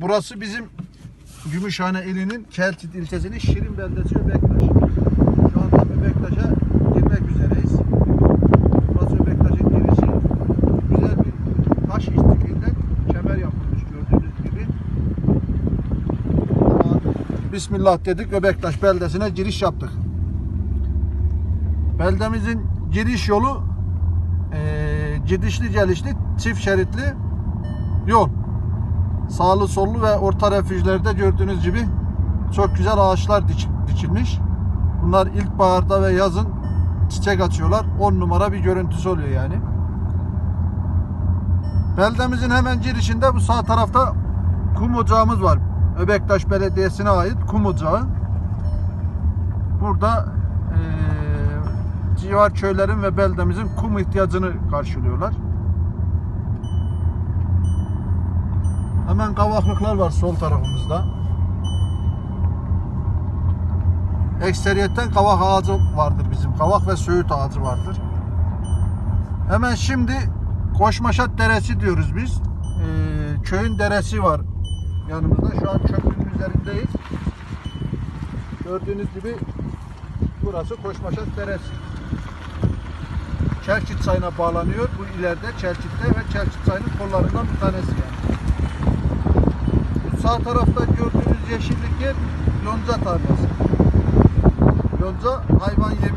Burası bizim Gümüşhane ilinin Keltit ilçesinin Şirin beldesi Öbektaş. Şu anda Öbektaş'a girmek üzereyiz. Burası Öbektaş'ın girişi. Güzel bir taş istiklinden kemer yapılmış gördüğünüz gibi. Bismillah dedik Öbektaş beldesine giriş yaptık. Beldemizin giriş yolu eee gidişli gelişli çift şeritli yol. Sağlı sollu ve orta refüjlerde gördüğünüz gibi çok güzel ağaçlar dik- dikilmiş. Bunlar ilkbaharda ve yazın çiçek açıyorlar. 10 numara bir görüntüsü oluyor yani. Beldemizin hemen girişinde bu sağ tarafta kum ocağımız var. Öbektaş Belediyesi'ne ait kum ocağı. Burada eee civar köylerin ve beldemizin kum ihtiyacını karşılıyorlar. Hemen kavaklıklar var sol tarafımızda. Ekseriyetten kavak ağacı vardır bizim. Kavak ve söğüt ağacı vardır. Hemen şimdi Koşmaşat Deresi diyoruz biz. Ee, köyün deresi var yanımızda. Şu an köprünün üzerindeyiz. Gördüğünüz gibi burası Koşmaşat Deresi. Çelçit çayına bağlanıyor. Bu ileride Çelçit'te ve Çelçit çayının kollarından bir tanesi yani. Sağ tarafta gördüğünüz yeşillik yer yonca tarlası. Yonca hayvan yemi